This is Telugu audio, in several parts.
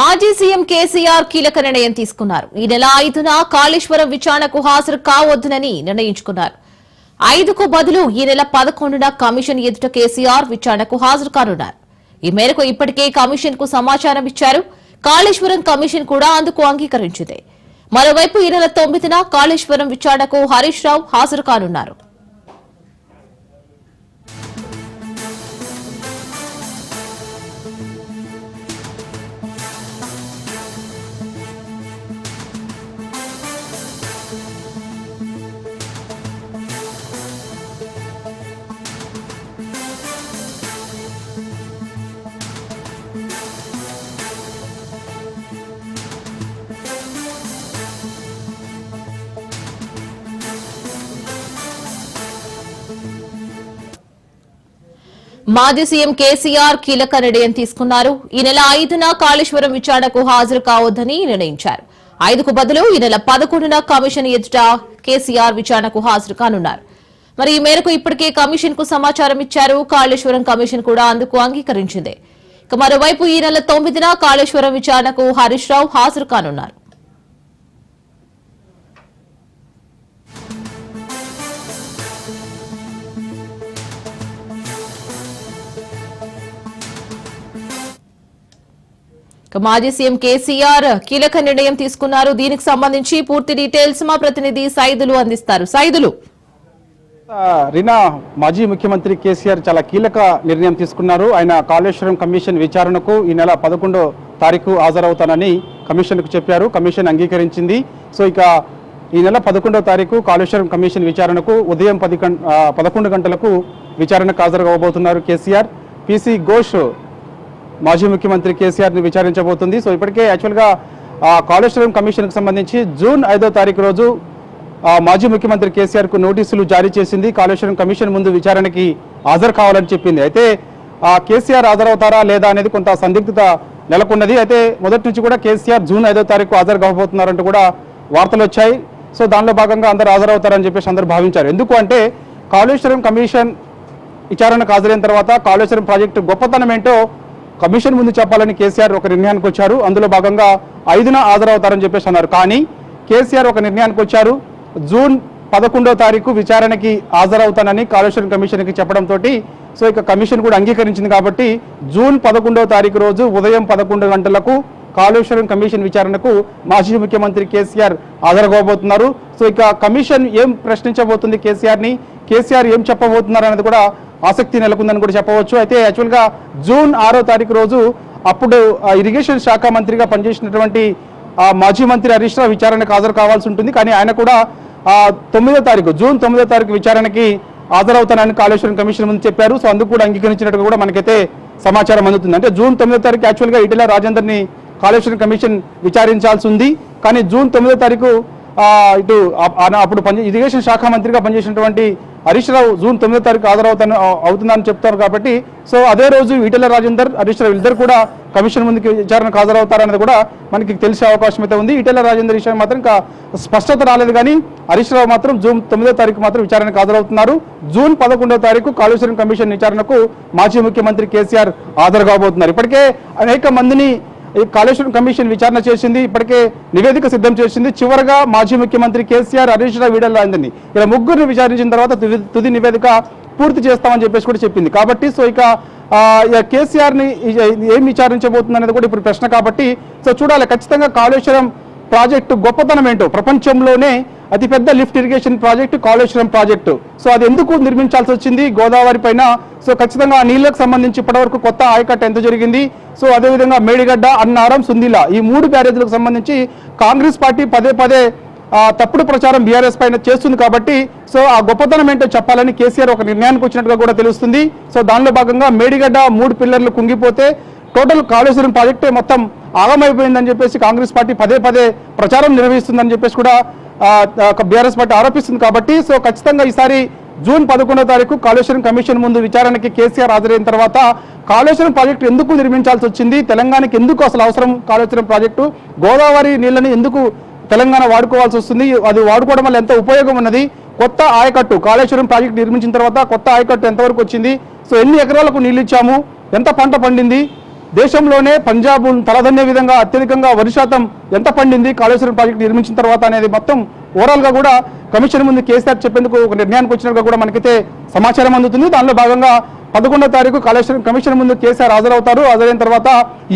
మాజీ సీఎం కేసీఆర్ కీలక నిర్ణయం తీసుకున్నారు. ఈ నెల ఐదున కాళేశ్వరం విచారణకు హాజరు కావద్దునని నిర్ణయించుకున్నారు. ఐదుకు బదులు ఈ నెల పదకొండున కమిషన్ ఎదుట కేసీఆర్ విచారణకు హాజరు కానున్నారు. ఈ మేరకు ఇప్పటికే కమిషన్కు సమాచారం ఇచ్చారు. కాళేశ్వరం కమిషన్ కూడా అందుకు అంగీకరించింది. మరోవైపు ఈ నెల తొమ్మిదిన కాళేశ్వరం విచారణకు హరీష్ రావు హాజరు కానున్నారు. మాజీ సీఎం కేసీఆర్ కీలక నిర్ణయం తీసుకున్నారు. ఈ నెల ఐదున కాళేశ్వరం విచారణకు హాజరు కావద్దని నిర్ణయించారు. ఐదుకు బదులు ఈ నెల పదకొండున కమిషన్ ఎదుట కేసీఆర్ విచారణకు హాజరు కానున్నారు. మరి ఈ మేరకు ఇప్పటికే కమిషన్కు సమాచారం ఇచ్చారు. కాళేశ్వరం కమిషన్ కూడా అందుకు అంగీకరించింది. ఇక మరోవైపు ఈ నెల తొమ్మిదిన కాళేశ్వరం విచారణకు హరీష్ రావు హాజరు కానున్నారు. మాజీ సీఎం కేసీఆర్ కీలక నిర్ణయం తీసుకున్నారు. దీనికి సంబంధించి పూర్తి డీటెయిల్స్ మా ప్రతినిధి సైదులు అందిస్తారు. సైదులు. రీనా మాజీ ముఖ్యమంత్రి కేసీఆర్ చాలా కీలక నిర్ణయం తీసుకున్నారు. ఆయన కాళేశ్వరం కమిషన్ విచారణకు ఈ నెల పదకొండో తారీఖు హాజరవుతానని కమిషన్కు చెప్పారు. కమిషన్ అంగీకరించింది. సో ఇక ఈ నెల పదకొండో తారీఖు కాళేశ్వరం కమిషన్ విచారణకు ఉదయం పది గంట పదకొండు గంటలకు విచారణకు హాజరు కావబోతున్నారు కేసీఆర్ పీసీ ఘోష్ మాజీ ముఖ్యమంత్రి కేసీఆర్ని విచారించబోతుంది. సో ఇప్పటికే యాక్చువల్గా ఆ, కాళేశ్వరం కమిషన్కి సంబంధించి జూన్ ఐదో తారీఖు రోజు మాజీ ముఖ్యమంత్రి కేసీఆర్కు నోటీసులు జారీ చేసింది. కాళేశ్వరం కమిషన్ ముందు విచారణకి హాజరు కావాలని చెప్పింది. అయితే ఆ కేసీఆర్ హాజరవుతారా లేదా అనేది కొంత సందిగ్ధత నెలకొన్నది. అయితే మొదటి నుంచి కూడా కేసీఆర్ జూన్ ఐదో తారీఖు హాజరు కాకపోతున్నారంటూ కూడా వార్తలు వచ్చాయి. సో దానిలో భాగంగా అందరు హాజరవుతారని చెప్పేసి అందరు భావించారు. ఎందుకు అంటే కాళేశ్వరం కమిషన్ విచారణకు హాజరైన తర్వాత కాళేశ్వరం ప్రాజెక్టు గొప్పతనం ఏంటో కమిషన్ ముందు చెప్పాలని కేసీఆర్ ఒక నిర్ణయానికి వచ్చారు. అందులో భాగంగా ఐదున హాజరవుతారని చెప్పేసి అన్నారు. కానీ కేసీఆర్ ఒక నిర్ణయానికి వచ్చారు. జూన్ పదకొండో తారీఖు విచారణకి హాజరవుతానని కాళేశ్వరం కమిషన్కి చెప్పడంతో సో ఇక కమిషన్ కూడా అంగీకరించింది కాబట్టి జూన్ పదకొండవ తారీఖు రోజు ఉదయం పదకొండు గంటలకు కాళేశ్వరం కమిషన్ విచారణకు మాజీ ముఖ్యమంత్రి కేసీఆర్ హాజరుకోబోతున్నారు సో ఇక కమిషన్ ఏం ప్రశ్నించబోతుంది కేసీఆర్ని? కేసీఆర్ ఏం చెప్పబోతున్నారు అనేది కూడా ఆసక్తి నెలకొందని కూడా చెప్పవచ్చు. అయితే యాక్చువల్గా జూన్ ఆరో తారీఖు రోజు అప్పుడు ఇరిగేషన్ శాఖ మంత్రిగా పనిచేసినటువంటి మాజీ మంత్రి హరీష్ రావు విచారణకు హాజరు కావాల్సి ఉంటుంది. కానీ ఆయన కూడా తొమ్మిదో తారీఖు జూన్ తొమ్మిదో తారీఖు విచారణకి హాజరవుతానని కాళేశ్వరం కమిషన్ ముందు చెప్పారు. సో అందుకు కూడా అంగీకరించినట్టుగా కూడా మనకైతే సమాచారం అందుతుంది. అంటే జూన్ తొమ్మిదో తారీఖు యాక్చువల్గా ఇటీల రాజేందర్ని కాళేశ్వరం కమిషన్ విచారించాల్సి ఉంది. కానీ జూన్ తొమ్మిదో తారీఖు ఇటు అప్పుడు పని ఇరిగేషన్ శాఖ మంత్రిగా పనిచేసినటువంటి హరీష్ రావు జూన్ తొమ్మిదో తారీఖు హాజరవుతాను అవుతుందని చెప్తారు కాబట్టి సో అదే రోజు ఈటెల రాజేందర్ హరీష్ రావు ఇద్దరు కూడా కమిషన్ ముందుకి విచారణకు హాజరవుతారనేది కూడా మనకి తెలిసే అవకాశం అయితే ఉంది. ఈటెల రాజేందర్ విషయం మాత్రం ఇంకా స్పష్టత రాలేదు కానీ హరీష్ రావు మాత్రం జూన్ తొమ్మిదో తారీఖు మాత్రం విచారణకు హాజరవుతున్నారు. జూన్ పదకొండో తారీఖు కాళేశ్వరం కమిషన్ విచారణకు మాజీ ముఖ్యమంత్రి కేసీఆర్ హాజరు కాబోతున్నారు. ఇప్పటికే అనేక మందిని ఈ కాళేశ్వరం కమిషన్ విచారణ చేసింది ఇప్పటికే నివేదిక సిద్ధం చేసింది. చివరగా మాజీ ముఖ్యమంత్రి కేసీఆర్ హరీష్ రావు వీడల్ రాయిందని ఇలా ముగ్గురిని విచారించిన తర్వాత తుది- తుది నివేదిక పూర్తి చేస్తామని చెప్పేసి కూడా చెప్పింది. కాబట్టి సో ఇక ఇక కేసీఆర్ని ఏం విచారించబోతుంది అనేది కూడా ఇప్పుడు ప్రశ్న కాబట్టి సో చూడాలి. ఖచ్చితంగా కాళేశ్వరం ప్రాజెక్టు గొప్పతనం ఏంటో? ప్రపంచంలోనే అతిపెద్ద lift irrigation project Kaleshwaram project. So అది ఎందుకు నిర్మించాల్సి వచ్చింది? గోదావరి పైన సో ఖచ్చితంగా ఆ నీళ్ళకు సంబంధించి ఇప్పటివరకు కొత్త ఆయకట్ట ఎంత జరిగింది? సో అదేవిధంగా మేడిగడ్డ అన్నారం సుందిలా ఈ మూడు బ్యారేజ్లకు సంబంధించి కాంగ్రెస్ పార్టీ పదే పదే తప్పుడు ప్రచారం బీఆర్ఎస్ పైన చేస్తుంది కాబట్టి సో ఆ గొప్పతనం ఏంటో చెప్పాలని కేసీఆర్ ఒక నిర్ణయానికి వచ్చినట్టుగా కూడా తెలుస్తుంది. సో దానిలో భాగంగా మేడిగడ్డ మూడు పిల్లర్లు కుంగిపోతే టోటల్ కాళేశ్వరం ప్రాజెక్టే మొత్తం ఆగమైపోయిందని చెప్పేసి కాంగ్రెస్ పార్టీ పదే పదే ప్రచారం నిర్వహిస్తుందని చెప్పేసి కూడా బీఆర్ఎస్ పార్టీ ఆరోపిస్తుంది కాబట్టి సో ఖచ్చితంగా ఈసారి జూన్ పదకొండో తారీఖు కాళేశ్వరం కమిషన్ ముందు విచారణకి కేసీఆర్ హాజరైన తర్వాత కాళేశ్వరం ప్రాజెక్టు ఎందుకు నిర్మించాల్సి వచ్చింది? తెలంగాణకి ఎందుకు అసలు అవసరం కాళేశ్వరం ప్రాజెక్టు? గోదావరి నీళ్ళని ఎందుకు తెలంగాణ వాడుకోవాల్సి వస్తుంది? అది వాడుకోవడం వల్ల ఎంత ఉపయోగం ఉన్నది? కొత్త ఆయకట్టు కాళేశ్వరం ప్రాజెక్టు నిర్మించిన తర్వాత కొత్త ఆయకట్టు ఎంతవరకు వచ్చింది? సో ఎన్ని ఎకరాలకు నీళ్ళు ఇచ్చాము? ఎంత పంట పండింది? దేశంలోనే పంజాబ్ తలదన్నే విధంగా అత్యధికంగా వరి శాతం ఎంత పండింది? కాళేశ్వరం ప్రాజెక్టు నిర్మించిన తర్వాత అనేది మొత్తం ఓవరాల్గా కూడా కమిషన్ ముందు కేసీఆర్ చెప్పేందుకు ఒక నిర్ణయానికి వచ్చినట్టుగా కూడా మనకైతే సమాచారం అందుతుంది. దానిలో భాగంగా పదకొండో తారీఖు కాళేశ్వరం కమిషన్ ముందు కేసీఆర్ హాజరవుతారు. హాజరైన తర్వాత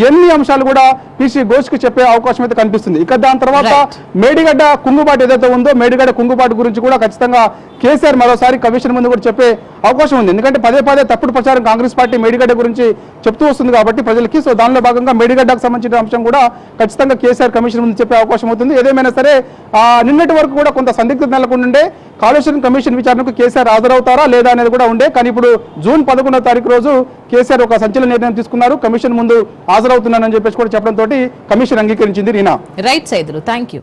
ఎన్ని అంశాలు కూడా పీసీ ఘోష్కి చెప్పే అవకాశం అయితే కనిపిస్తుంది. ఇక దాని తర్వాత. మేడిగడ్డ కుంగుబాటు ఏదైతే ఉందో మేడిగడ్డ కుంగుబాటు గురించి కూడా ఖచ్చితంగా కేసీఆర్ మరోసారి కమిషన్ ముందు కూడా చెప్పే అవకాశం ఉంది. ఎందుకంటే పదే పదే తప్పుడు ప్రచారం కాంగ్రెస్ పార్టీ మేడిగడ్డ గురించి చెప్తూ వస్తుంది కాబట్టి ప్రజలకి. సో దానిలో భాగంగా మేడిగడ్డకు సంబంధించిన అంశం కూడా ఖచ్చితంగా కేసీఆర్ కమిషన్ ముందు చెప్పే అవకాశం అవుతుంది. ఏదేమైనా సరే ఆ, నిన్నటి వరకు కూడా కొంత సందిగ్ధత నెలకొండే కాళేశ్వరం కమిషన్ విచారణకు కేసీఆర్ హాజరవుతారా లేదా అనేది కూడా ఉండే. కానీ ఇప్పుడు జూన్ పదకొండో తారీఖు రోజు కేసీఆర్ ఒక సంచలన నిర్ణయం తీసుకున్నారు. కమిషన్ ముందు హాజరవుతున్నానని చెప్పేసి కూడా చెప్పడంతో కమిషన్ అంగీకరించింది Reena. Right Saidulu thank you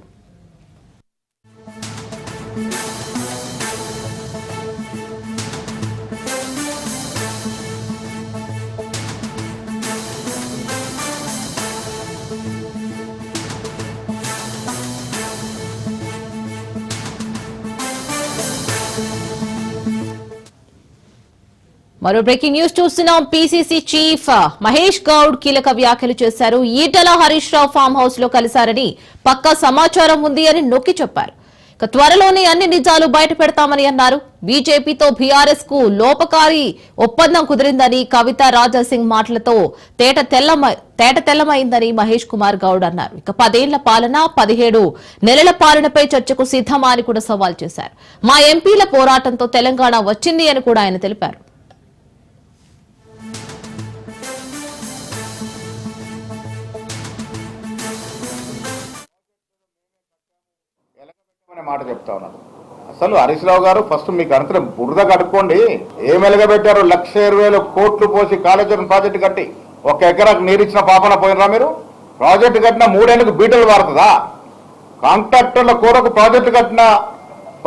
మరో బ్రేకింగ్ న్యూస్ చూస్తున్నాం. పీసీసీ చీఫ్ మహేష్ గౌడ్ కీలక వ్యాఖ్యలు చేశారు. ఈటల హరీష్ రావు ఫామ్ హౌస్లో కలిశారని పక్కా సమాచారం ఉంది అని నొక్కి చెప్పారు. ఇక త్వరలోనే అన్ని నిజాలు బయట పెడతామని అన్నారు. బీజేపీతో బీఆర్ఎస్కు లోపకారి ఒప్పందం కుదిరిందని కవిత రాజాసింగ్ మాటలతో తేట తెల్లమ తేట తెల్లమైందని మహేష్ కుమార్ గౌడ్ అన్నారు. ఇక పదేళ్ళ పాలన పదిహేడు నెలల పాలనపై చర్చకు సిద్ధమా అని కూడా సవాల్ చేశారు. మా ఎంపీల పోరాటంతో తెలంగాణ వచ్చింది అని కూడా ఆయన తెలిపారు. మాట చెప్తా ఉన్నాడు అసలు హరీశ్రావు గారు ఫస్ట్ మీకు అంతా బురద కట్టుకోండి ఏం పెట్టారు లక్ష ఇరవై వేల కోట్లు పోసి కాళేశ్వరం ప్రాజెక్టు కట్టి ఒక ఎకరాకు నీరిచ్చిన పాపన పోయినరా మీరు? ప్రాజెక్టు కట్టిన మూడేళ్ళకు బీటలు వాడుతుందా కాంట్రాక్టర్ల కూరకు ప్రాజెక్టు కట్టిన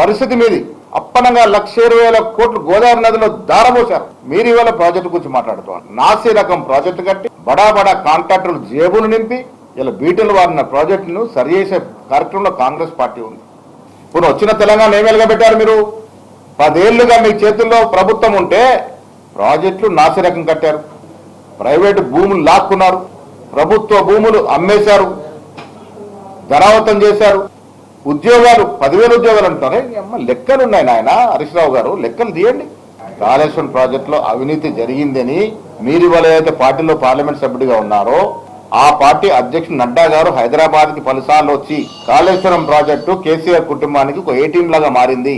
పరిస్థితి మీది. అప్పనంగా లక్ష ఇరవై వేల కోట్లు గోదావరి నదిలో దారబోశారు. మీరు ఇవాళ ప్రాజెక్టు గురించి మాట్లాడుతున్నారు నాసి రకం ప్రాజెక్టు కట్టి బడా బడా కాంట్రాక్టర్లు జేబులు నింపి ఇలా బీటలు వారిన ప్రాజెక్టును సరిచేసే కార్యక్రమంలో కాంగ్రెస్ పార్టీ ఉంది. ఇప్పుడు వచ్చిన తెలంగాణ ఏం వెలగబెట్టారు మీరు? పదేళ్ళుగా మీ చేతుల్లో ప్రభుత్వం ఉంటే ప్రాజెక్టులు నాసిరకం కట్టారు. ప్రైవేటు భూములు లాక్కున్నారు. ప్రభుత్వ భూములు అమ్మేశారు. ధరావతం చేశారు. ఉద్యోగాలు పదివేల ఉద్యోగాలు అంటారే అమ్మ లెక్కలు ఉన్నాయి నాయన హరీష్రావు గారు. లెక్కలు తీయండి. కాళేశ్వరం ప్రాజెక్టులో అవినీతి జరిగిందని మీరు ఇవాళ అయితే పార్టీలో పార్లమెంట్ సభ్యుడిగా ఉన్నారో ఆ పార్టీ అధ్యక్షుడు నడ్డా గారు హైదరాబాద్కి పలుసార్లు వచ్చి కాళేశ్వరం ప్రాజెక్టు కేసీఆర్ కుటుంబానికి ఒక ఏటీఎం లాగా మారింది.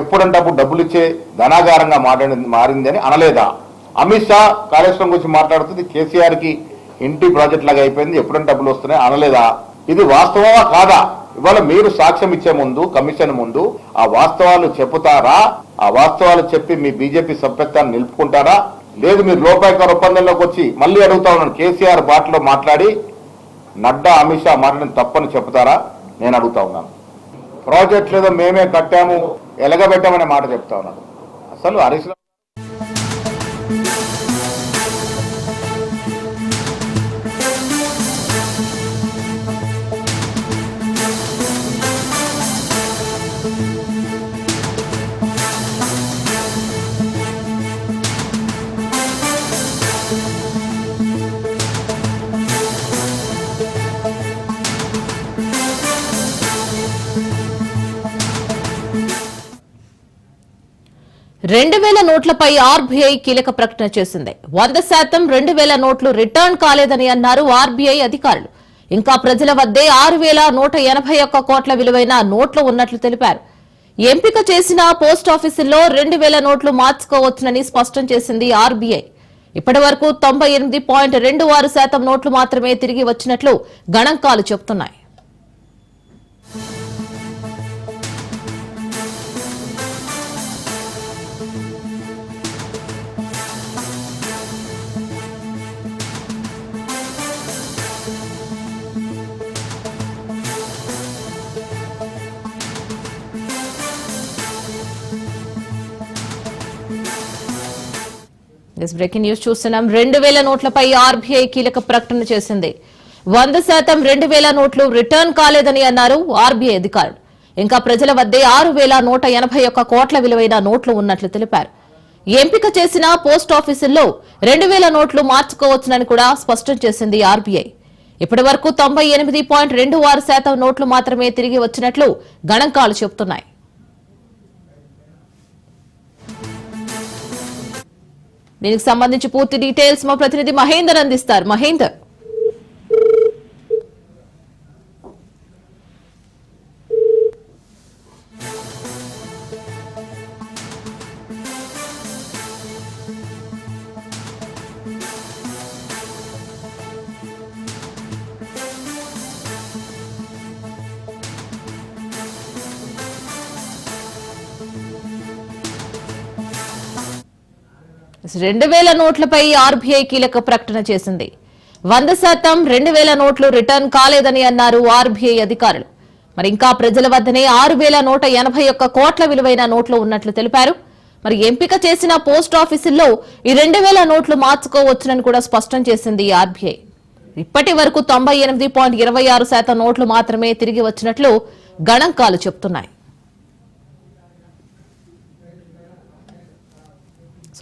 ఎప్పుడంటే అప్పుడు డబ్బులు ఇచ్చే ధనాగారంగా మాట్లాడి మారింది అని అనలేదా? అమిత్ షా కాళేశ్వరం గురించి మాట్లాడుతుంది కేసీఆర్కి ఇంటి ప్రాజెక్ట్ లాగా అయిపోయింది ఎప్పుడంటే డబ్బులు వస్తున్నాయి అనలేదా? ఇది వాస్తవమా కాదా? ఇవాళ మీరు సాక్ష్యం ఇచ్చే ముందు కమిషన్ ముందు ఆ వాస్తవాలు చెప్పుతారా? ఆ వాస్తవాలు చెప్పి మీ బీజేపీ సభ్యత్వాన్ని నిలుపుకుంటారా? లేదు మీరు లోపాయకర ఒప్పందంలోకి వచ్చి మళ్ళీ అడుగుతా ఉన్నాను. కేసీఆర్ బాటలో మాట్లాడి నడ్డా అమిత్ షా మాట్లాడిన తప్పని చెప్తారా నేను అడుగుతా ఉన్నాను. ప్రాజెక్ట్ లేదో మేమే కట్టాము ఎలగబెట్టామనే మాట చెప్తా ఉన్నాను. అసలు హరీష్ రెండు వేల నోట్లపై ఆర్బీఐ కీలక ప్రకటన చేసింది. వంద శాతం రెండు వేల నోట్లు రిటర్న్ కాలేదని అన్నారు ఆర్బీఐ అధికారులు. ఇంకా ప్రజల వద్దే ఆరు వేల నూట ఎనభై ఒక్క కోట్ల విలువైన నోట్లు ఉన్నట్లు తెలిపారు. ఎంపిక చేసిన పోస్ట్ ఆఫీసుల్లో రెండు వేల నోట్లు మార్చుకోవచ్చునని స్పష్టం చేసింది ఆర్బీఐ. ఇప్పటి వరకు తొంభై ఎనిమిది పాయింట్ రెండు ఆరు శాతం నోట్లు మాత్రమే తిరిగి వచ్చినట్లు గణాంకాలు చెబుతున్నాయి. ఎస్ బ్రేకింగ్ న్యూస్ చూస్తున్నాం. రెండు వేల నోట్లపై ఆర్బీఐ కీలక ప్రకటన చేసింది. వంద శాతం రెండు వేల నోట్లు రిటర్న్ కాలేదని అన్నారు ఆర్బీఐ అధికారులు. ఇంకా ప్రజల వద్దే ఆరు వేల నూట ఎనభై ఒక్క కోట్ల విలువైన నోట్లు ఉన్నట్లు తెలిపారు. ఎంపిక చేసిన పోస్ట్ ఆఫీసుల్లో రెండు వేల నోట్లు మార్చుకోవచ్చునని కూడా స్పష్టం చేసింది ఆర్బీఐ. ఇప్పటి వరకు తొంభై ఎనిమిది పాయింట్ రెండు ఆరు శాతం నోట్లు మాత్రమే తిరిగి వచ్చినట్లు గణాంకాలు చెబుతున్నాయి. దీనికి సంబంధించి పూర్తి డీటెయిల్స్ మా ప్రతినిధి మహేందర్ అందిస్తారు. మహేందర్. రెండు వేల నోట్లపై ఆర్బీఐ కీలక ప్రకటన చేసింది. వంద శాతం రెండు వేల నోట్లు రిటర్న్ కాలేదని అన్నారు ఆర్బీఐ అధికారులు. మరి ఇంకా ప్రజల వద్దనే ఆరు వేల నూట ఎనభై ఒక్క కోట్ల విలువైన నోట్లు ఉన్నట్లు తెలిపారు. మరి ఎంపిక చేసిన పోస్ట్ ఆఫీసుల్లో ఈ రెండు వేల నోట్లు మార్చుకోవచ్చునని కూడా స్పష్టం చేసింది ఆర్బీఐ. ఇప్పటి వరకు తొంభై ఎనిమిది పాయింట్ ఇరవై ఆరు శాతం నోట్లు మాత్రమే తిరిగి వచ్చినట్లు గణాంకాలు చెబుతున్నాయి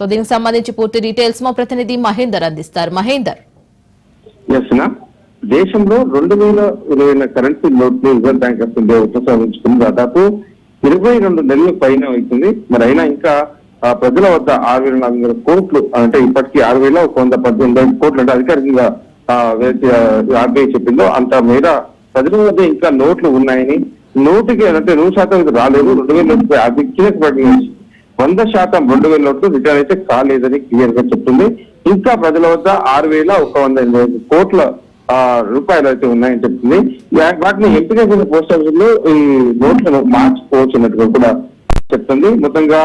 సో దీనికి సంబంధించి పూర్తి డీటెయిల్స్ మా ప్రతినిధి మహేందర్ అందిస్తారు. మహేందర్. ఎస్ నా దేశంలో రెండు వేల ఇరవై కరెన్సీ నోట్లు రిజర్వ్ బ్యాంక్ ఆఫ్ ఇండియా ఉపసంహరించుకుని దాదాపు ఇరవై రెండు నెలలు పైన అవుతుంది. మరి అయినా ఇంకా ప్రజల వద్ద ఆరు వేల నాలుగు వందల కోట్లు అంటే ఇప్పటికీ ఆరు వేల ఒక వంద పద్దెనిమిది కోట్లు అంటే అధికారికంగా ఆర్బీఐ చెప్పిందో అంత మేర ప్రజల వద్ద ఇంకా నోట్లు ఉన్నాయని నోటికి అంటే నూరు శాతం ఇది రాలేదు. రెండు వేల ఆర్థిక కీలక ప్రకటన వంద శాతం రెండు వేల నోట్లు రిటర్న్ అయితే కాలేదని క్లియర్గా చెప్తుంది. ఇంకా ప్రజల వద్ద ఆరు వేల ఒక వంద ఎనభై ఐదు కోట్ల రూపాయలు అయితే ఉన్నాయని చెప్తుంది. వాటిని ఎంపిక చేసిన పోస్ట్ ఆఫీసులో ఈ నోట్లను మార్చుకోవచ్చున్నట్టుగా కూడా చెప్తుంది. మొత్తంగా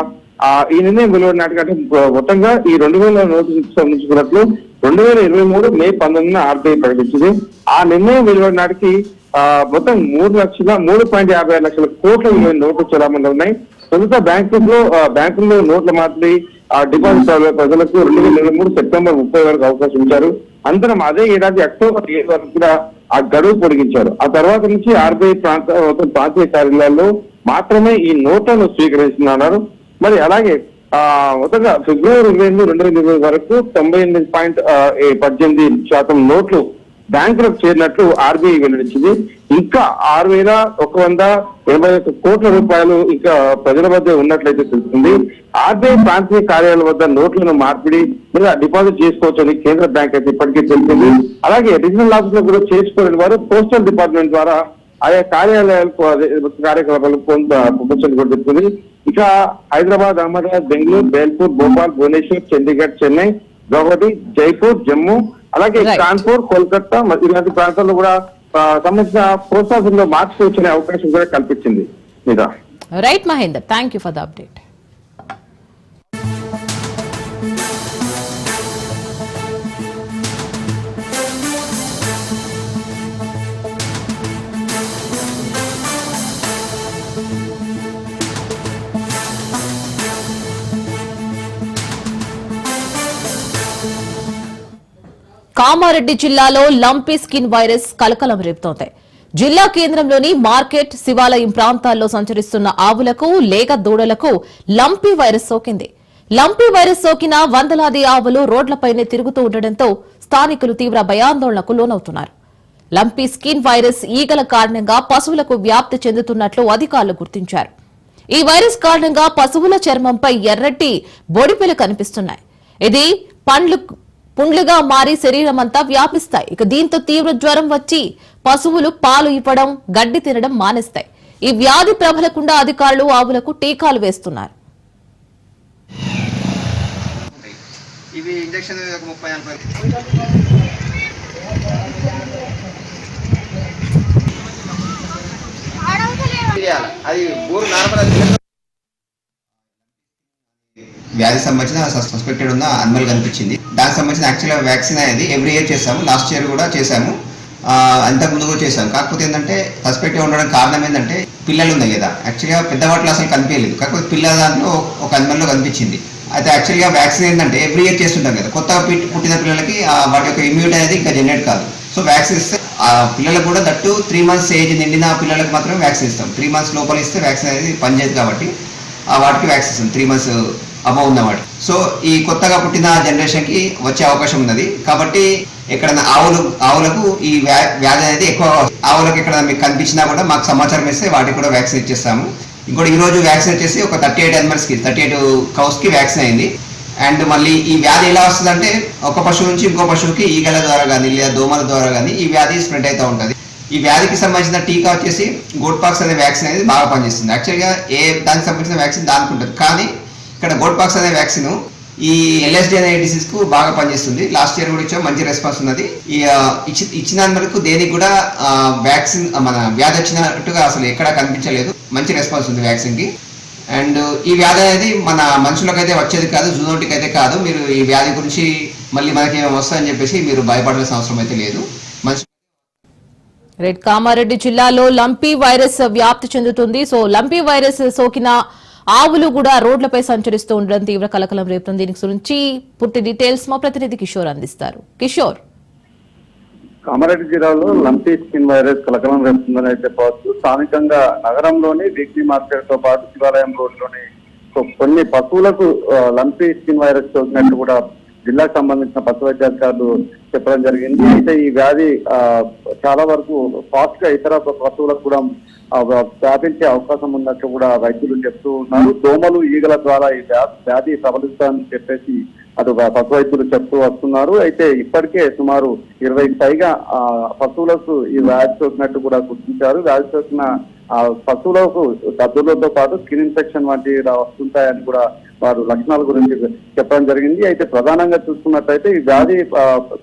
ఆ ఈ నిర్ణయం వెలువడి నాటికంటే మొత్తంగా ఈ రెండు వేల నోటు సంబంధించుకున్నట్లు రెండు వేల ఇరవై మూడు మే పంతొమ్మిదిన ఆర్బీఐ ప్రకటించింది. ఆ నిర్ణయం వెలువడి నాటికి ఆ, మొత్తం మూడు లక్షల మూడు పాయింట్ యాభై ఆరు లక్షల కోట్ల నోట్లు చలామణి ఉన్నాయి. తొలుత బ్యాంకుల్లో బ్యాంకుల్లో నోట్ల మార్పిడి ఆ డిపాజిట్ ప్రజలకు రెండు వేల ఇరవై మూడు సెప్టెంబర్ ముప్పై వరకు అవకాశం ఇచ్చారు. అంతరం అదే ఏడాది అక్టోబర్ ఏడు వరకు కూడా ఆ గడువు పొడిగించారు. ఆ తర్వాత నుంచి ఆర్బీఐ ప్రాంత ప్రాంతీయ కార్యాలయాల్లో మాత్రమే ఈ నోట్లను స్వీకరిస్తున్నారు మరి అలాగే ఆ మొత్తంగా ఫిబ్రవరి ఇరవై ఎనిమిది రెండు వేల ఇరవై వరకు తొంభై ఎనిమిది పాయింట్ పద్దెనిమిది శాతం నోట్లు బ్యాంకులకు చేరినట్లు ఆర్బీఐ వెల్లడించింది. ఇంకా ఆరు వేల ఒక వంద ఎనభై ఒక్క కోట్ల రూపాయలు ఇంకా ప్రజల వద్ద ఉన్నట్లయితే తెలుస్తుంది. ఆర్బీఐ ప్రాంతీయ కార్యాలయాల వద్ద నోట్లను మార్పిడి లేదా డిపాజిట్ చేసుకోవచ్చని కేంద్ర బ్యాంక్ అయితే ఇప్పటికే తెలిపింది. అలాగే రీజనల్ ఆఫీస్లో కూడా చేసుకోలేని వారు పోస్టల్ డిపార్ట్మెంట్ ద్వారా ఆయా కార్యాలయాలకు కార్యకలాపాలు కార్యకలాపాలకు కొంత పంపించని కూడా చెప్తుంది ఇక హైదరాబాద్ అహ్మదాబాద్ బెంగళూరు బేల్పూర్ భోపాల్ భువనేశ్వర్ చండీగఢ్ చెన్నై గౌహటి జైపూర్ జమ్మూ అలాగే. కాన్పూర్ కోల్కతా మరి ఇలాంటి ప్రాంతాల్లో కూడా సంబంధించిన పోస్ట్ ఆఫీస్లో మార్చుకోవచ్చనే అవకాశం కూడా కల్పించింది మీద. Right Mahender thank you for the update Kamareddy జిల్లాలో లంపీ స్కిన్ వైరస్ కలకలం రేపుతోంది. జిల్లా కేంద్రంలోని మార్కెట్ శివాలయం ప్రాంతాల్లో సంచరిస్తున్న ఆవులకు లేక దూడలకు లంపీ వైరస్ సోకింది. లంపీ వైరస్ సోకిన వందలాది ఆవులు రోడ్లపైనే తిరుగుతూ ఉండడంతో స్థానికులు తీవ్ర భయాందోళనకు లోనవుతున్నారు. లంపీ స్కిన్ వైరస్ ఈగల కారణంగా పశువులకు వ్యాప్తి చెందుతున్నట్లు అధికారులు గుర్తించారు. ఈ వైరస్ కారణంగా పశువుల చర్మంపై ఎర్రటి బొడిపెలు కనిపిస్తున్నాయి. ఇది పండ్లు పుండ్లుగా మారి శరీరం అంతా వ్యాపిస్తాయి. ఇక దీంతో తీవ్ర జ్వరం వచ్చి పశువులు పాలు ఇవ్వడం గడ్డి తినడం మానేస్తాయి. ఈ వ్యాధి ప్రబలకుండా అధికారులు ఆవులకు టీకాలు వేస్తున్నారు. ఇవి ఇంజక్షన్ ముప్పై. అది ఊరు నార్మల్ వ్యాధి సంబంధించిన సస్పెక్టెడ్ ఉన్న అనిమల్ కనిపించింది. దానికి సంబంధించిన యాక్చువల్గా వ్యాక్సిన్ అనేది ఎవ్రీ ఇయర్ చేసాము లాస్ట్ ఇయర్ కూడా చేసాము ఆ, అంతకు ముందు కూడా చేసాము కాకపోతే ఏంటంటే సస్పెక్ట్ ఉండడం కారణం ఏంటంటే పిల్లలు ఉన్నాయి కదా. యాక్చువల్గా పెద్ద వాటిలో అసలు కనిపించలేదు. కాకపోతే పిల్లల దాంట్లో ఒక అనిమల్లో కనిపించింది. అయితే యాక్చువల్గా వ్యాక్సిన్ ఏంటంటే ఎవ్రీ ఇయర్ చేస్తుంటాం కదా. కొత్తగా పుట్టిన పిల్లలకి వాటి యొక్క ఇమ్యూనిటీ అనేది ఇంకా జనరేట్ కాదు. సో వ్యాక్సిన్ ఇస్తే ఆ పిల్లలకు కూడా దట్టు త్రీ మంత్స్ ఏజ్ నిండిన పిల్లలకు మాత్రమే వ్యాక్సిన్ ఇస్తాం. త్రీ మంత్స్ లోపల ఇస్తే వ్యాక్సిన్ అనేది పనిచేయదు కాబట్టి ఆ వాటికి వ్యాక్సిన్ ఇస్తాం. త్రీ మంత్స్ అబౌవ్ ఉందన్నమాట. సో ఈ కొత్తగా పుట్టిన జనరేషన్కి వచ్చే అవకాశం ఉన్నది. కాబట్టి ఎక్కడైనా ఆవులు ఆవులకు ఈ వ్యా వ్యాధి అనేది ఎక్కువ ఆవులకు ఎక్కడ మీకు కనిపించినా కూడా మాకు సమాచారం ఇస్తే వాటికి కూడా వ్యాక్సిన్ ఇచ్చేస్తాము ఇంకోటి ఈ రోజు వ్యాక్సిన్ వచ్చేసి ఒక థర్టీ ఎయిట్ అనిమల్స్కి థర్టీ ఎయిట్ కౌస్కి వ్యాక్సిన్ అయింది. అండ్ మళ్ళీ ఈ వ్యాధి ఎలా వస్తుందంటే ఒక పశువు నుంచి ఇంకో పశువుకి ఈగల ద్వారా కానీ లేదా దోమల ద్వారా కానీ ఈ వ్యాధి స్ప్రెడ్ అవుతూ ఉంటుంది. ఈ వ్యాధికి సంబంధించిన టీకా వచ్చేసి గోడ్పాక్స్ అనే వ్యాక్సిన్ అనేది బాగా పనిచేస్తుంది. యాక్చువల్గా ఏ దానికి సంబంధించిన వ్యాక్సిన్ దానికి ఉంటుంది కానీ ఇక్కడ గోట్ అనే వ్యాక్సిన్ ఈ ఎల్ఎస్డి అనే డిసీజ్కు బాగా పనిచేస్తుంది. లాస్ట్ ఇయర్ కూడా ఇచ్చాం మంచి రెస్పాన్స్ ఉన్నది. ఈ ఇచ్చి ఇచ్చిన వరకు దేనికి కూడా వ్యాక్సిన్ మన వ్యాధి వచ్చినట్టుగా అసలు ఎక్కడా కనిపించలేదు. మంచి రెస్పాన్స్ ఉంది వ్యాక్సిన్కి అండ్ ఈ వ్యాధి అనేది మన మనుషులకైతే వచ్చేది కాదు జూనోటిక్ అయితే కాదు. మీరు ఈ వ్యాధి గురించి మళ్ళీ మనకి వస్తాయని చెప్పేసి మీరు భయపడాల్సిన అవసరం అయితే లేదు. రెడ్ కామారెడ్డి జిల్లాలో లంపీ వైరస్ వ్యాప్తి చెందుతుంది. సో లంపీ వైరస్ సోకిన ఆవులు కూడా రోడ్లపై సంచరిస్తూ ఉండడం తీవ్ర కలకలం రేపుతుంది. దీనికి గురించి పూర్తి డీటెయిల్స్ మా ప్రతినిధి కిషోర్ అందిస్తారు. కిషోర్. కామారెడ్డి జిల్లాలో లంపీ స్కిన్ వైరస్ కలకలం రేపుతుందని చెప్పవచ్చు. స్థానికంగా నగరంలోని వీక్లీ మార్కెట్తో పాటు శివాలయం రోడ్లోని కొన్ని పశువులకు లంపీ స్కిన్ వైరస్ సోకినట్టు కూడా జిల్లాకు సంబంధించిన పశు వైద్యాధికారులు చెప్పడం జరిగింది. అయితే ఈ వ్యాధి చాలా వరకు ఫాస్ట్గా ఇతర పశువులకు కూడా వ్యాపించే అవకాశం ఉన్నట్టు కూడా వైద్యులు చెప్తూ ఉన్నారు. దోమలు ఈగల ద్వారా ఈ వ్యా- వ్యాధి ప్రబలుస్తుందని చెప్పేసి అటు పశు వైద్యులు చెప్తూ వస్తున్నారు. అయితే ఇప్పటికే సుమారు ఇరవై పైగా ఆ, పశువులకు ఈ వ్యాధి సోకినట్టు కూడా గుర్తించారు. వ్యాధి సోకిన ఆ పశువులకు దద్దులతో పాటు స్కిన్ ఇన్ఫెక్షన్ వంటి వస్తుంటాయని కూడా వారు లక్షణాల గురించి చెప్పడం జరిగింది. అయితే ప్రధానంగా చూసుకున్నట్లయితే ఈ వ్యాధి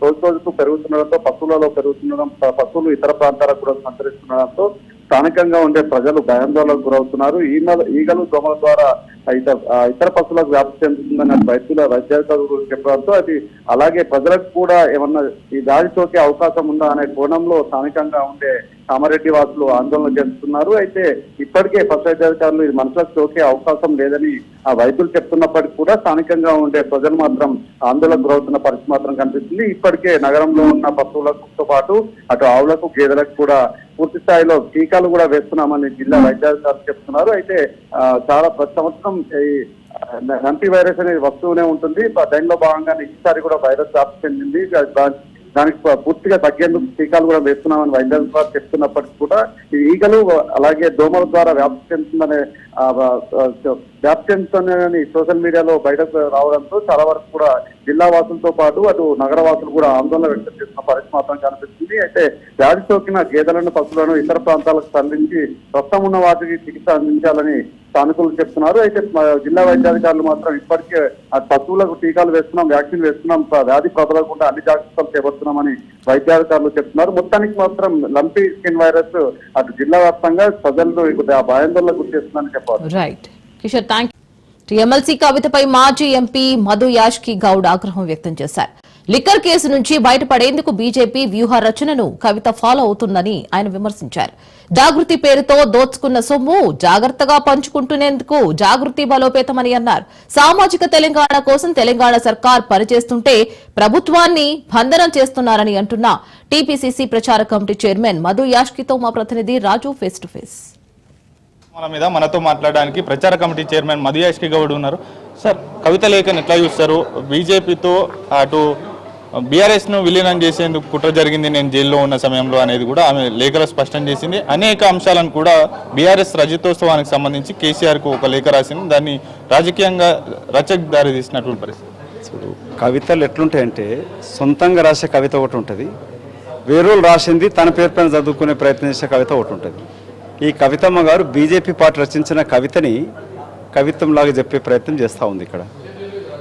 రోజు రోజుకు పెరుగుతుండడంతో పశువులలో పెరుగుతుండడం పశువులు ఇతర ప్రాంతాలకు కూడా సంచరిస్తుండడంతో స్థానికంగా ఉండే ప్రజలు భయాందోళనకు గురవుతున్నారు. ఈగలు ఈగలు దోమల ద్వారా ఇతర ఇతర పశువులకు వ్యాప్తి చెందుతుందని అటు వైద్యుల వైద్యాధికారులు చెప్పడంతో అది అలాగే ప్రజలకు కూడా ఏమన్నా ఈ వ్యాధి సోకే అవకాశం ఉందా అనే కోణంలో స్థానికంగా ఉండే కామారెడ్డి వాసులు ఆందోళన చెందుతున్నారు. అయితే ఇప్పటికే వైద్యాధికారులు ఇది మనుషులకు సోకే అవకాశం లేదని ఆ వైద్యులు చెప్తున్నప్పటికీ కూడా స్థానికంగా ఉండే ప్రజలు మాత్రం ఆందోళనకు గురవుతున్న పరిస్థితి మాత్రం కనిపిస్తుంది. ఇప్పటికే నగరంలో ఉన్న పశువులతో పాటు అటు ఆవులకు గేదెలకు కూడా పూర్తి స్థాయిలో టీకాలు కూడా వేస్తున్నామని జిల్లా వైద్యాధికారులు చెప్తున్నారు. అయితే చాలా ప్రతి సంవత్సరం ఈ నంపి వైరస్ అనేది వస్తూనే ఉంటుంది. దానిలో భాగంగానే ఈసారి కూడా వైరస్ వ్యాప్తి చెందింది. దానికి పూర్తిగా తగ్గేందుకు టీకాలు కూడా వేస్తున్నామని వైద్యాధికారులు చెప్తున్నప్పటికీ కూడా ఈ ఈగలు అలాగే దోమల ద్వారా వ్యాప్తి చెందుతుందనే ఆ, సోషల్ మీడియాలో బయటకు రావడంతో చాలా వరకు కూడా జిల్లా వాసులతో పాటు అటు నగర వాసులు కూడా ఆందోళన వ్యక్తం చేస్తున్న పరిస్థితి మాత్రం కనిపిస్తుంది. అయితే వ్యాధి సోకిన గేదెలను పశువులను ఇతర ప్రాంతాలకు తరలించి ప్రస్తుతం ఉన్న వాటికి చికిత్స అందించాలని స్థానికులు చెప్తున్నారు. అయితే జిల్లా వైద్యాధికారులు మాత్రం ఇప్పటికే పశువులకు టీకాలు వేస్తున్నాం వ్యాక్సిన్ వేస్తున్నాం వ్యాధి ప్రబలకుండా అన్ని జాగ్రత్తలు చేపడుతున్నామని వైద్యాధికారులు చెప్తున్నారు. మొత్తానికి మాత్రం లంపీ స్కిన్ వైరస్ అటు జిల్లా వ్యాప్తంగా ప్రజలను భయాందోళన గురి చేస్తుందని చెప్పారు రైట్ కిషోర్ థ్యాంక్ ఎమ్మెల్సీ కవితపై మాజీ ఎంపీ మధు యాష్కి గౌడ్ ఆగ్రహం వ్యక్తం చేశారు. లిక్కర్ కేసు నుంచి బయటపడేందుకు బీజేపీ వ్యూహ రచనను కవిత ఫాలో అవుతుందని ఆయన విమర్శించారు. జాగృతి పేరుతో దోచుకున్న సొమ్ము జాగ్రత్తగా పంచుకుంటునేందుకు జాగృతి బలోపేతమని అన్నారు. సామాజిక తెలంగాణ కోసం తెలంగాణ సర్కార్ పనిచేస్తుంటే ప్రభుత్వాన్ని బంధనం చేస్తున్నారని అంటున్న టీపీసీసీ ప్రచార కమిటీ చైర్మన్ మధు యాష్కితో మా ప్రతినిధి రాజు ఫేస్ టు ఫేస్ మన మీద మనతో మాట్లాడడానికి ప్రచార కమిటీ చైర్మన్ మధుయాష్కి గౌడ్ ఉన్నారు. సార్ కవిత లేఖను ఎట్లా చూస్తారు బీజేపీతో అటు బీఆర్ఎస్ను విలీనం చేసేందుకు కుట్ర జరిగింది నేను జైల్లో ఉన్న సమయంలో అనేది కూడా ఆమె లేఖలో స్పష్టం చేసింది. అనేక అంశాలను కూడా బీఆర్ఎస్ రజతోత్సవానికి సంబంధించి కేసీఆర్కు ఒక లేఖ రాసింది. దాన్ని రాజకీయంగా రచక్ దారి తీసినటువంటి పరిస్థితి. కవితలు ఎట్లుంటాయంటే సొంతంగా రాసే కవిత ఒకటి ఉంటుంది. వేరే రాసింది తన పేరు పైన చదువుకునే ప్రయత్నం చేసే కవిత ఒకటి ఉంటుంది. ఈ కవితమ్మ గారు బీజేపీ పార్టీ రచించిన కవితని కవిత్వంలాగా చెప్పే ప్రయత్నం చేస్తూ ఉంది ఇక్కడ.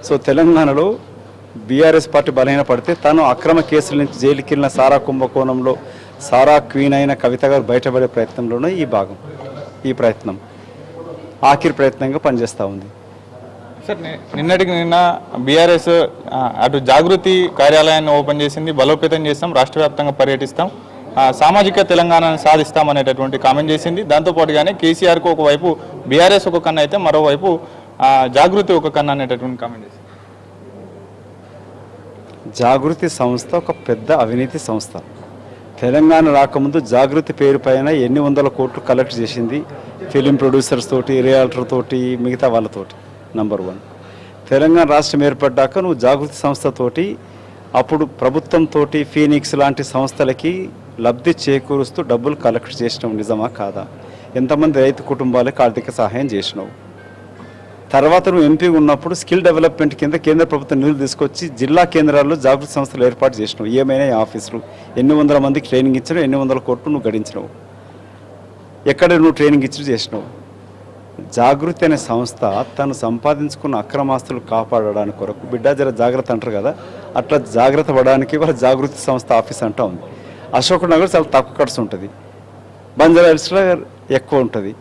సో తెలంగాణలో బీఆర్ఎస్ పార్టీ బలహీన పడితే తను అక్రమ కేసుల నుంచి జైలుకి వెళ్ళిన సారా కుంభకోణంలో సారా క్వీన్ అయిన కవిత గారు బయటపడే ప్రయత్నంలోనే ఈ భాగం ఈ ప్రయత్నం ఆఖరి ప్రయత్నంగా పనిచేస్తూ ఉంది. సార్ నిన్నటికి నిన్న బీఆర్ఎస్ అటు జాగృతి కార్యాలయాన్ని ఓపెన్ చేసింది బలోపేతం చేస్తాం రాష్ట్ర వ్యాప్తంగా పర్యటిస్తాం. సామాజిక తెలంగాణను సాధిస్తాం అనేటటువంటి కామెంట్ చేసింది. దాంతోపాటుగానే కేసీఆర్కు ఒకవైపు బీఆర్ఎస్ ఒక కన్నా అయితే మరోవైపు జాగృతి ఒక కన్నా అనేటటువంటి కామెంట్ చేసింది. జాగృతి సంస్థ ఒక పెద్ద అవినీతి సంస్థ. తెలంగాణ రాకముందు జాగృతి పేరు పైన ఎన్ని వందల కోట్లు కలెక్ట్ చేసింది ఫిలిం ప్రొడ్యూసర్స్ తోటి రియాల్టర్ తోటి మిగతా వాళ్ళతోటి నంబర్ వన్. తెలంగాణ రాష్ట్రం ఏర్పడ్డాక నువ్వు జాగృతి సంస్థతోటి అప్పుడు ప్రభుత్వంతో ఫీనిక్స్ లాంటి సంస్థలకి లబ్ధి చేకూరుస్తూ డబ్బులు కలెక్ట్ చేసినావు నిజమా కాదా? ఎంతమంది రైతు కుటుంబాలకు ఆర్థిక సహాయం చేసినావు? తర్వాత నువ్వు ఎంపీ ఉన్నప్పుడు స్కిల్ డెవలప్మెంట్ కింద కేంద్ర ప్రభుత్వం నిధులు తీసుకొచ్చి జిల్లా కేంద్రాల్లో జాగృతి సంస్థలు ఏర్పాటు చేసినావు. ఏమైనా ఆఫీసులు? ఎన్ని వందల మందికి ట్రైనింగ్ ఇచ్చినావు? ఎన్ని వందల కోట్లు నువ్వు గడించినావు? ఎక్కడ నువ్వు ట్రైనింగ్ ఇచ్చి చేసినావు? జాగృతి అనే సంస్థ తను సంపాదించుకున్న అక్రమాస్తులు కాపాడడానికి కొరకు బిడ్డ జర జాగ్రత్త అంటారు కదా అట్లా జాగ్రత్త పడడానికి వాళ్ళ జాగృతి సంస్థ ఆఫీస్ అంటూ ఉంది. అశోక్ నగర్ చాలా తక్కువ ఖర్చు ఉంటుంది. బంజారా ఎక్కువ ఉంటుంది.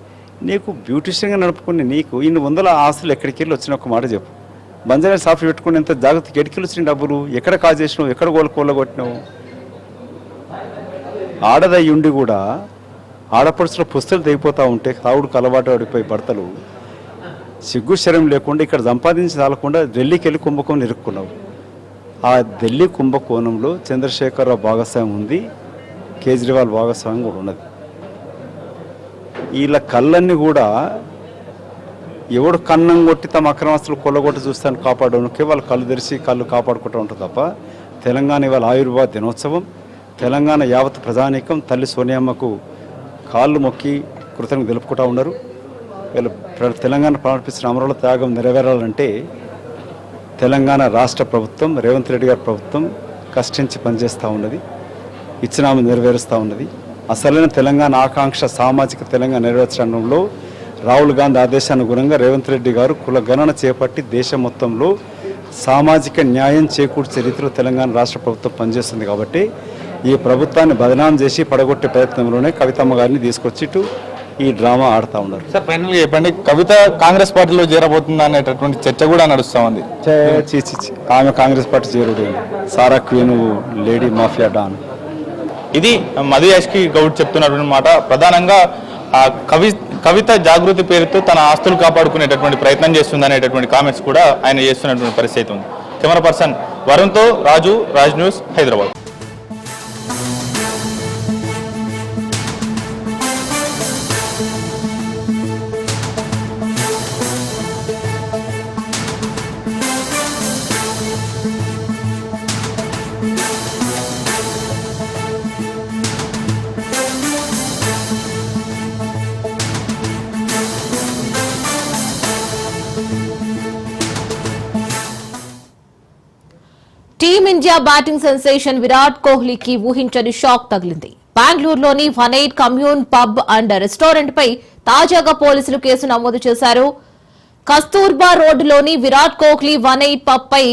నీకు బ్యూటిషియన్గా నడుపుకుని నీకు ఇన్ని వందల ఆస్తులు ఎక్కడికి వెళ్ళి వచ్చిన ఒక మాట చెప్పు. బంజారా హిల్స్ ఆఫీస్ పెట్టుకుని ఎంత జాగ్రత్తకి ఎక్కడికి వచ్చిన డబ్బులు ఎక్కడ కాజ్ చేసినావు ఎక్కడ గోల కూలగొట్టినావు ఆడదై ఉండి కూడా ఆడపడుచుల పుస్తలు తెగిపోతూ ఉంటే తావుడు అలవాటు పడిపోయి భర్తలు సిగ్గు శరం లేకుండా ఇక్కడ సంపాదించి తాలకుండా ఢిల్లీకి వెళ్ళి కుంభకోణం ఇరుక్కున్నావు ఆ ఢిల్లీ కుంభకోణంలో చంద్రశేఖరరావు భాగస్వామ్యం ఉంది కేజ్రీవాల్ భాగస్వామ్యం కూడా ఉన్నది. వీళ్ళ కళ్ళన్నీ కూడా ఎవడు కన్నం కొట్టి తమ అక్రమస్తులు కొల్లగొట్టి చూస్తాను కాపాడడానికి వాళ్ళు కళ్ళు తెరిచి కళ్ళు కాపాడుకుంటూ ఉంటుంది తప్ప తెలంగాణ ఇవాళ ఆయుర్వేద దినోత్సవం. తెలంగాణ యావత్ ప్రజానీకం తల్లి సోనియమ్మకు కాళ్ళు మొక్కి కృతజ్ఞత తెలుపుకుంటా ఉన్నారు. వీళ్ళు తెలంగాణ ప్రారంభించిన అమరుల త్యాగం నెరవేరాలంటే తెలంగాణ రాష్ట్ర ప్రభుత్వం రేవంత్ రెడ్డి గారి ప్రభుత్వం కష్టించి పనిచేస్తూ ఉన్నది. ఇచ్చినామం నెరవేరుస్తూ ఉన్నది. అసలైన తెలంగాణ ఆకాంక్ష సామాజిక తెలంగాణ నెరవేర్చడంలో రాహుల్ గాంధీ ఆదేశానుగుణంగా రేవంత్ రెడ్డి గారు కుల గణన చేపట్టి దేశం మొత్తంలో సామాజిక న్యాయం చేకూర్చే రీతిలో తెలంగాణ రాష్ట్ర ప్రభుత్వం పనిచేస్తుంది కాబట్టి ఈ ప్రభుత్వాన్ని బదనాం చేసి పడగొట్టే ప్రయత్నంలోనే కవితమ్మ గారిని తీసుకొచ్చి ఈ డ్రామా ఆడుతూ ఉన్నారు. సార్ ఫైనల్గా చెప్పండి. కవిత కాంగ్రెస్ పార్టీలో చేరబోతుందా అనేటటువంటి చర్చ కూడా నడుస్తూ ఉంది. చీ చీ, చీ. ఆమె కాంగ్రెస్ పార్టీ చేరుడు. సారా క్వీను లేడీ మాఫియా డాన్. ఇది మధు యాష్కి గౌడ్ చెప్తున్నటువంటి మాట. ప్రధానంగా ఆ కవి కవిత జాగృతి పేరుతో తన ఆస్తులు కాపాడుకునేటటువంటి ప్రయత్నం చేస్తుంది అనేటటువంటి కామెంట్స్ కూడా ఆయన చేస్తున్నటువంటి పరిస్థితి ఉంది. Camera person వరుణ్తో Raju Raj news Hyderabad. India batting sensation Virat కోహ్లీకి ఊహించని షాక్ తగిలింది. బెంగళూరులోని one eight commune pub and restaurant పై తాజాగా పోలీసులు కేసు నమోదు చేశారు. కస్తూర్బా రోడ్డులోని Virat Kohli one eight pub పై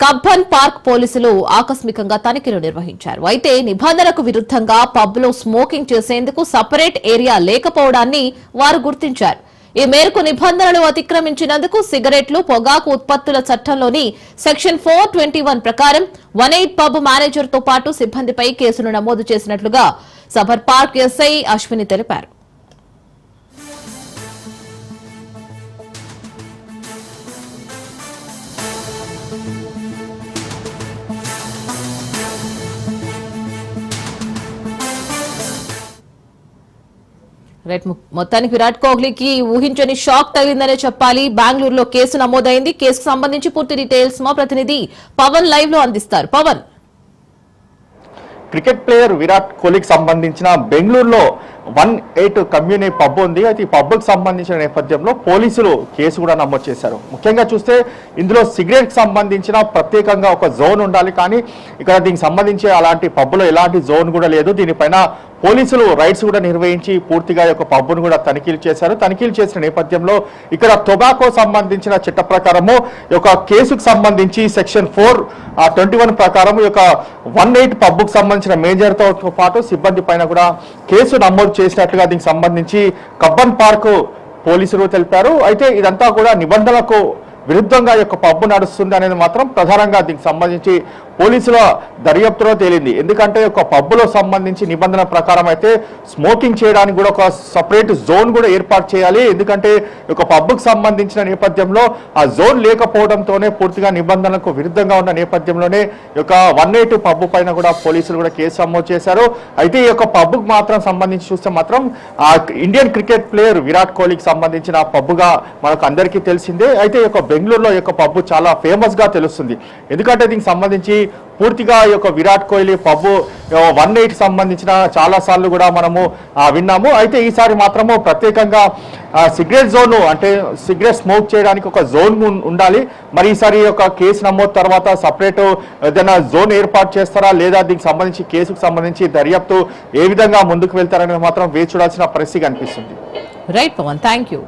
కబ్బన్ పార్క్ పోలీసులు ఆకస్మికంగా తనిఖీలు నిర్వహించారు. అయితే నిబంధనలకు విరుద్ధంగా పబ్లో స్మోకింగ్ చేసేందుకు సపరేట్ ఏరియా లేకపోవడాన్ని వారు గుర్తించారు. ఈ మేరకు నిబంధనలు అతిక్రమించినందుకు సిగరెట్లు పొగాకు ఉత్పత్తుల చట్టంలోని సెక్షన్ ఫోర్ ట్వంటీ వన్ ప్రకారం వన్ ఎయిట్ పబ్ మేనేజర్తో పాటు సిబ్బందిపై కేసును నమోదు చేసినట్లుగా సబర్ పార్క్ ఎస్ఐ అశ్విని తెలిపారు. రైట్ మొత్తానికి విరాట్ కోహ్లీకి ఊహించని షాక్ తగిలిందనే చెప్పాలి. బెంగళూరులో కేసు నమోదైంది. కేసుకు సంబంధించి పూర్తి డీటెయిల్స్ మా ప్రతినిధి పవన్ లైవ్లో అందిస్తారు. పవన్. క్రికెట్ ప్లేయర్ విరాట్ కోహ్లీకి సంబంధించిన బెంగళూరులో వన్ ఎయిట్ కమ్యూని పబ్ ఉంది. అయితే ఈ పబ్కి సంబంధించిన నేపథ్యంలో పోలీసులు కేసు కూడా నమోదు చేశారు. ముఖ్యంగా చూస్తే ఇందులో సిగరెట్కి సంబంధించిన ప్రత్యేకంగా ఒక జోన్ ఉండాలి. కానీ ఇక్కడ దీనికి సంబంధించి అలాంటి పబ్లో ఎలాంటి జోన్ కూడా లేదు. దీనిపైన పోలీసులు రైడ్స్ కూడా నిర్వహించి పూర్తిగా ఈ యొక్క పబ్బును కూడా తనిఖీలు చేశారు. తనిఖీలు చేసిన నేపథ్యంలో ఇక్కడ టొబాకో సంబంధించిన చట్ట ప్రకారము యొక్క కేసుకు సంబంధించి సెక్షన్ ఫోర్ ట్వంటీ వన్ ప్రకారం ఈ యొక్క వన్ ఎయిట్ పబ్కు సంబంధించిన మేజర్తో పాటు సిబ్బంది పైన కూడా కేసు నమోదు చేసినట్లుగా దీనికి సంబంధించి కబ్బన్ పార్క్ పోలీసులు తెలిపారు. అయితే ఇదంతా కూడా నిబంధనలకు విరుద్ధంగా యొక్క పబ్బు నడుస్తుంది అనేది మాత్రం ప్రధానంగా దీనికి సంబంధించి పోలీసుల దర్యాప్తులో తేలింది. ఎందుకంటే ఒక పబ్బులో సంబంధించి నిబంధన ప్రకారం అయితే స్మోకింగ్ చేయడానికి కూడా ఒక సపరేట్ జోన్ కూడా ఏర్పాటు చేయాలి. ఎందుకంటే ఒక పబ్బుకు సంబంధించిన నేపథ్యంలో ఆ జోన్ లేకపోవడంతోనే పూర్తిగా నిబంధనలకు విరుద్ధంగా ఉన్న నేపథ్యంలోనే ఒక వన్ ఎయిట్ పబ్బు పైన కూడా పోలీసులు కూడా కేసు నమోదు చేశారు. అయితే ఈ యొక్క పబ్బుకు మాత్రం సంబంధించి చూస్తే మాత్రం ఆ ఇండియన్ క్రికెట్ ప్లేయర్ విరాట్ కోహ్లీకి సంబంధించిన పబ్బుగా మనకు అందరికీ తెలిసిందే. అయితే ఈ యొక్క బెంగళూరులో ఈ యొక్క పబ్బు చాలా ఫేమస్గా తెలుస్తుంది. ఎందుకంటే దీనికి సంబంధించి పూర్తిగా ఈ యొక్క Virat Kohli pub one eight సంబంధించిన చాలాసార్లు కూడా మనము విన్నాము. అయితే ఈసారి మాత్రము ప్రత్యేకంగా సిగరెట్ జోన్ అంటే సిగరెట్ స్మోక్ చేయడానికి ఒక జోన్ ఉండాలి. మరి ఈసారి యొక్క కేసు నమోదు తర్వాత సపరేట్ ఏదైనా జోన్ ఏర్పాటు చేస్తారా? లేదా దీనికి సంబంధించి కేసుకు సంబంధించి దర్యాప్తు ఏ విధంగా ముందుకు వెళ్తారనేది మాత్రం వేచి చూడాల్సిన పరిస్థితి కనిపిస్తుంది. Right Pawan thank you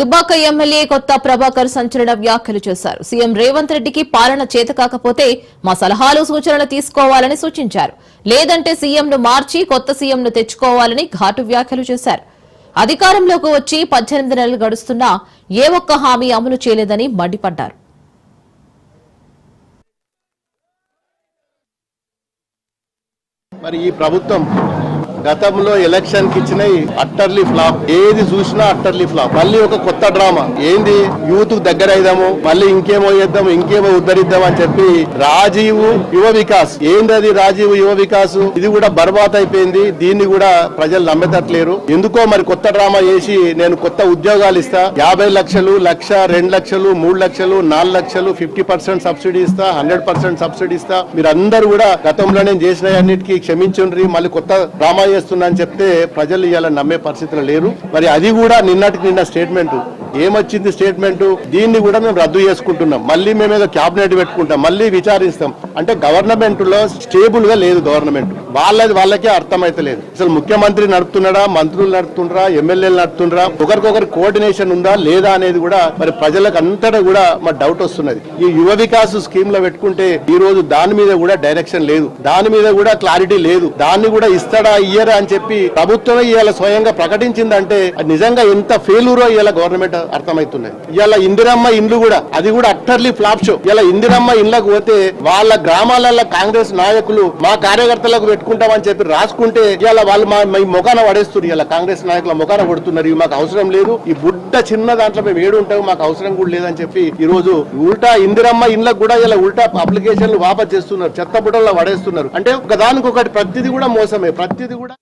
Dubbaka MLA Kotha Prabhakar సంచలన వ్యాఖ్యలు చేశారు. సీఎం రేవంత్ రెడ్డికి పాలన చేత కాకపోతే మా సలహాలు సూచనలు తీసుకోవాలని సూచించారు. లేదంటే సీఎంను మార్చి కొత్త సీఎంను తెచ్చుకోవాలని ఘాటు వ్యాఖ్యలు చేశారు. అధికారంలోకి వచ్చి పద్దెనిమిది నెలలు గడుస్తున్నా ఏ ఒక్క హామీ అమలు చేయలేదని మండిపడ్డారు. మరి ఈ ప్రభుత్వం గతంలో ఎలక్షన్కి ఇచ్చిన అట్టర్లీ ఫ్లాప్. ఏది చూసినా అట్టర్లీ ఫ్లాప్. మళ్ళీ ఒక కొత్త డ్రామా. ఏంది? యూత్ దగ్గర అయిదాము మళ్ళీ ఇంకేమో చేద్దాం ఇంకేమో ఉద్ధరిద్దాం అని చెప్పి రాజీవ్ యువ వికాస్. ఏంది అది రాజీవ్ యువ వికాస్? ఇది కూడా బర్బాత్ అయిపోయింది. దీన్ని కూడా ప్రజలు నమ్మేటట్లేరు ఎందుకో మరి కొత్త డ్రామా చేసి నేను కొత్త ఉద్యోగాలు ఇస్తా. యాభై లక్షలు లక్ష రెండు లక్షలు మూడు లక్షలు నాలుగు లక్షలు ఫిఫ్టీ పర్సెంట్ సబ్సిడీ ఇస్తా హండ్రెడ్ పర్సెంట్ సబ్సిడీ ఇస్తా. మీరు అందరు కూడా గతంలో నేను చేసిన అన్నిటికీ క్షమించుండ్రి. మళ్ళీ కొత్త డ్రామా చేస్తున్నా అని చెప్తే ప్రజలు ఇవాళ నమ్మే పరిస్థితులు లేరు. మరి అది కూడా నిన్నటికి నిన్న స్టేట్మెంట్. ఏమొచ్చింది స్టేట్మెంట్? దీన్ని కూడా మేము రద్దు చేసుకుంటున్నాం. మళ్ళీ మేము ఏదో క్యాబినెట్ పెట్టుకుంటాం. మళ్ళీ విచారిస్తాం. అంటే గవర్నమెంట్లో స్టేబుల్గా లేదు గవర్నమెంట్. వాళ్ళది వాళ్ళకే అర్థమైతే లేదు. అసలు ముఖ్యమంత్రి నడుపుతున్నాడా మంత్రులు నడుపుతుండ్రా ఎమ్మెల్యేలు నడుపుతుండ్రా ఒకరికొకరి కోఆర్డినేషన్ ఉందా లేదా అనేది కూడా మరి ప్రజలకు అంతటా కూడా మా డౌట్ వస్తున్నది. ఈ యువ వికాస్ స్కీమ్లో పెట్టుకుంటే ఈ రోజు దాని మీద కూడా డైరెక్షన్ లేదు. దాని మీద కూడా క్లారిటీ లేదు. దాన్ని కూడా ఇస్తాడా ఇయ్యరా అని చెప్పి ప్రభుత్వమే ఇవాళ స్వయంగా ప్రకటించిందంటే అది నిజంగా ఎంత ఫెయిలూరో ఇవాళ గవర్నమెంట్ అర్థమవుతున్నది ఇవాళ ఇందిరమ్మ ఇండ్లు కూడా అది కూడా అట్టర్లీ ఫ్లాప్ షో. ఇలా ఇందిరమ్మ ఇండ్లకు పోతే వాళ్ళ గ్రామాలలో కాంగ్రెస్ నాయకులు మా కార్యకర్తలకు పెట్టుకుంటామని చెప్పి రాసుకుంటే ఇవాళ వాళ్ళు మా మీ ముఖాన పడేస్తున్నారు. ఇలా కాంగ్రెస్ నాయకుల ముఖాన పడుతున్నారు. ఇవి మాకు అవసరం లేదు. ఈ బుడ్డ చిన్న దాంట్లో మేము ఏడు ఉంటాము. మాకు అవసరం కూడా లేదని చెప్పి ఈ రోజు ఉల్టా ఇందిరమ్మ ఇండ్లకు కూడా ఇలా ఉల్టా అప్లికేషన్లు వాపస్ చేస్తున్నారు. చెత్త బుట్టల్లో పడేస్తున్నారు. అంటే ఒకదానికొకటి ప్రతిదీ కూడా మోసమే. ప్రతిదీ కూడా